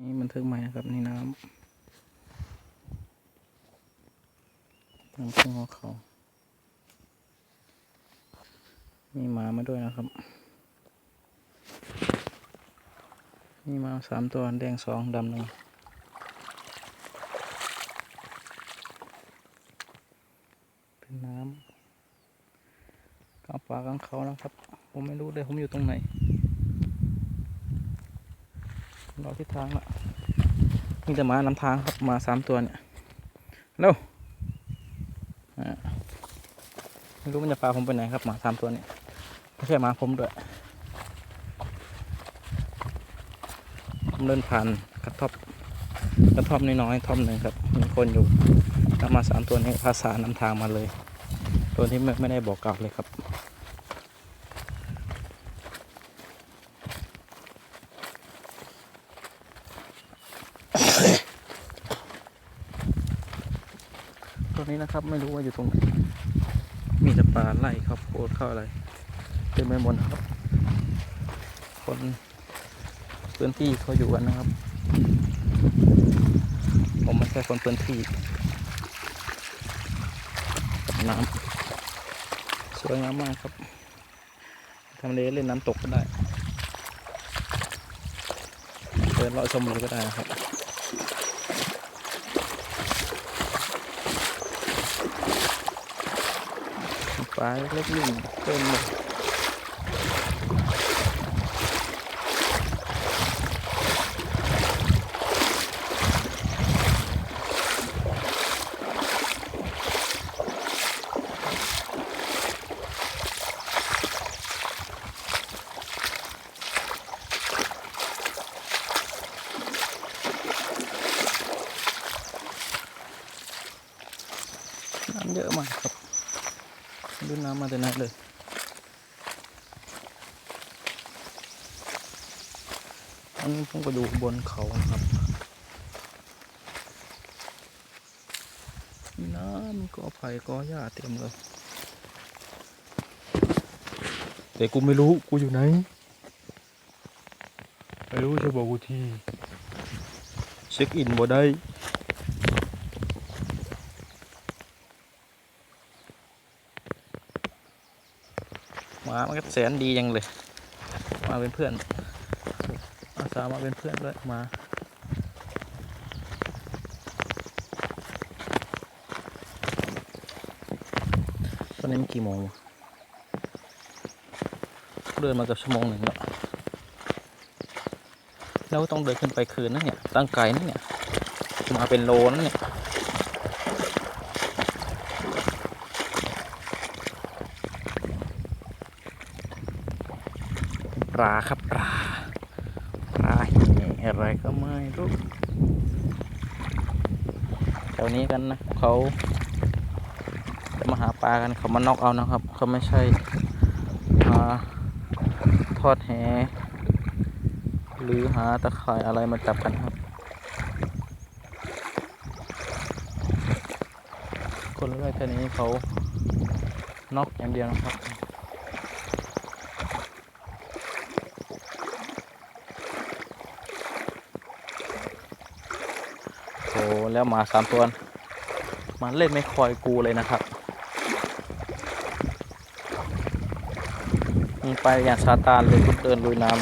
นี่มันทึกใหม่นะครับนี่น้ำน้ำขึ้นหัวเขามีหมามาด้วยนะครับ มีหมาสามตัวแดงสองดำหนึ่งเป็นน้ำกลางป่ากลางเขานะครับ ผมไม่รู้เลยผมอยู่ตรงไหน รอทิศทางละมีแต่มานำทางครับมาสามตัวเนี่ยเร็วอ่าไม่รู้มันจะพาผมไปไหนครับหมาสามตัวเนี่ยไม่ใช่หมาผมด้วยผมเดินผ่านกระท่อมกระท่อมน้อยๆท่อมหนึ่งครับมีคนอยู่แล้วมาสามตัวนี้ภาษานำทางมาเลย ตัวที่ไม่ไม่ได้บอกกล่าวเลยครับ ตัวนี้นะครับ ไม่รู้ว่าอยู่ตรงไหน มีแต่ปลาไล่ครับโคตรเข้าอะไรเต็มไปหมดนะครับ คนพื้นที่เขาอยู่กันนะครับ ผมไม่ใช่คนพื้นที่กับน้ำสวยงามมากครับทำเลเล่นน้ำตกก็ได้เดินเลาะชมวิวก็ได้นะครับ ปลาเล็กๆ ดูน้ำมาแต่ไหนเลยอันนี้ผมก็ดูบนเขาครับน้ำก็ไผ่ก็หญ้าเต็มเลย แต่กูไม่รู้กูอยู่ไหนไม่รู้จะบอกกูที เช็คอินบ่ได้ มามันก็แสนดียังเลย มาเป็นเพื่อนอาสามาเป็นเพื่อนด้วยมาตอนนี้มันกี่โมงเดินมากับชั่วโมงหนึ่งแล้วแล้วต้องเดินขึ้นไปคืนนะเนี่ยตั้งไกลนะเนี่ยมาเป็นโลนะเนี่ย ปลาครับปลาปลาอะไรก็ไม่รู้แถวนี้กันนะเขาจะมาหาปลากันเขามานอกเอานะครับ เขาไม่ใช่มาทอดแหหรือหาตะข่ายอะไรมาจับกันครับ คนเรื่อยแค่นี้เขานอกอย่างเดียวนะครับ แล้วหมาสามตัว มันเล่นไม่คอยกูเลยนะครับมึงไปอย่างซาตานเลยกูเดินลุยน้ำ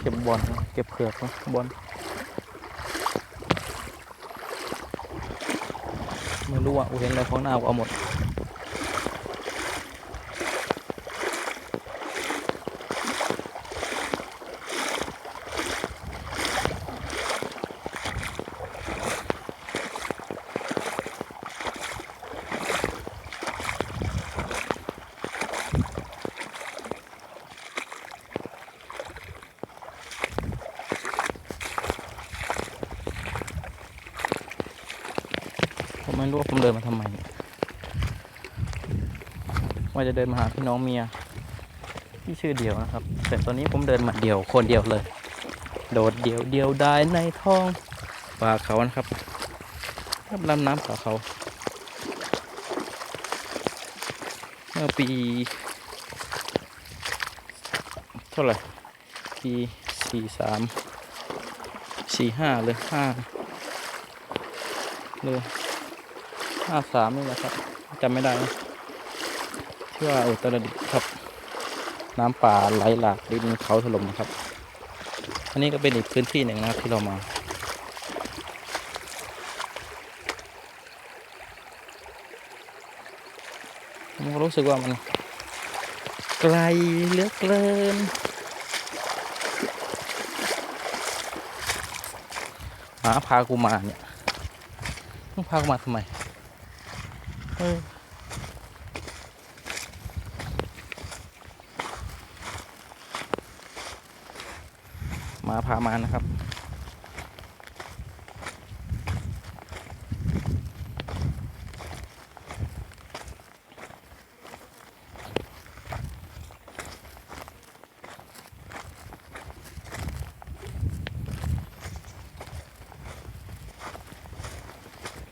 เก็บบอลเก็บเผือกนะบอลไม่รู้อะกูเห็นอะไรของหน้ากูเอาหมด ไม่รู้ว่าผมเดินมาทำไม ว่าจะเดินมาหาพี่น้องเมีย ที่ชื่อเดียวนะครับ แต่ตอนนี้ผมเดินมาเดียวคนเดียวเลย โดดเดียวเดียวได้ในท้องป่าเขานะครับรับลำน้ำป่าเขา เมื่อปี เท่าไหร่ปีสี่สามสี่ห้าหรือห้าหรือ ห้าสามนี่แหละครับจำไม่ได้นะที่ว่าอุตรดิตถ์ครับ น้ำป่าไหลหลากดินเขาถล่มนะครับ อันนี้ก็เป็นอีกพื้นที่หนึ่งนะที่เรามาผมก็รู้สึกว่ามันไกลเหลือเกินหมาพากูมาเนี่ยมึงพากูมาทำไม มาพามานะครับ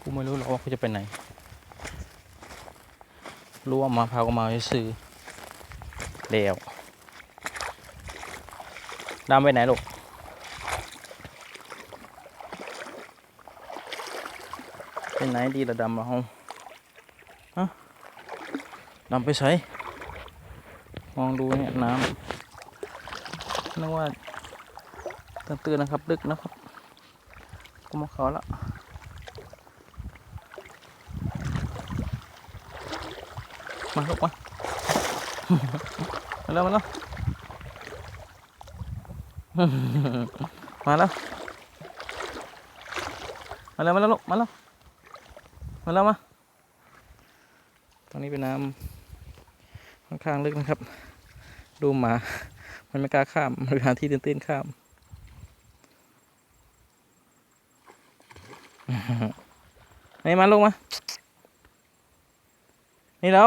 กูไม่รู้หรอกว่าเขาจะไปไหน รู้ว่ามาพากูมาซื้อเดียวดำไปไหนลูกไปไหนดีละดำละห้องฮะดำไปใส่มองดูเนี่ยน้ำนึกว่าตื่นๆนะครับ ดึกนะครับ กูมาเขาแล้ว มาลูกมามาแล้วมาแล้วมาแล้วมาแล้วมาแล้วลูกมาแล้วมาแล้วมาตรงนี้เป็นน้ำค่อนข้างลึกนะครับ ดูหมา มันไม่กล้าข้ามมันหาที่ตื้นๆข้ามนี่มาลูกมา นี่เรา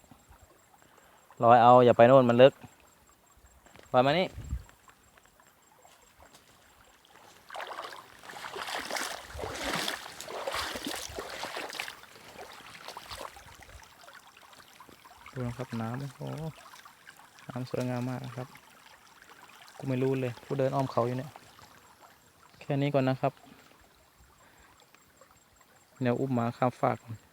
ลอยเอาอย่าไปโน่นมันลึกลอยมานี่ดูนะครับน้ำโอ้โหน้ำสวยงามมากนะครับ กูไม่รู้เลยกูเดินอ้อมเขาอยู่เนี่ย แค่นี้ก่อนนะครับเดี๋ยวอุ้มมาข้ามฟากก่อน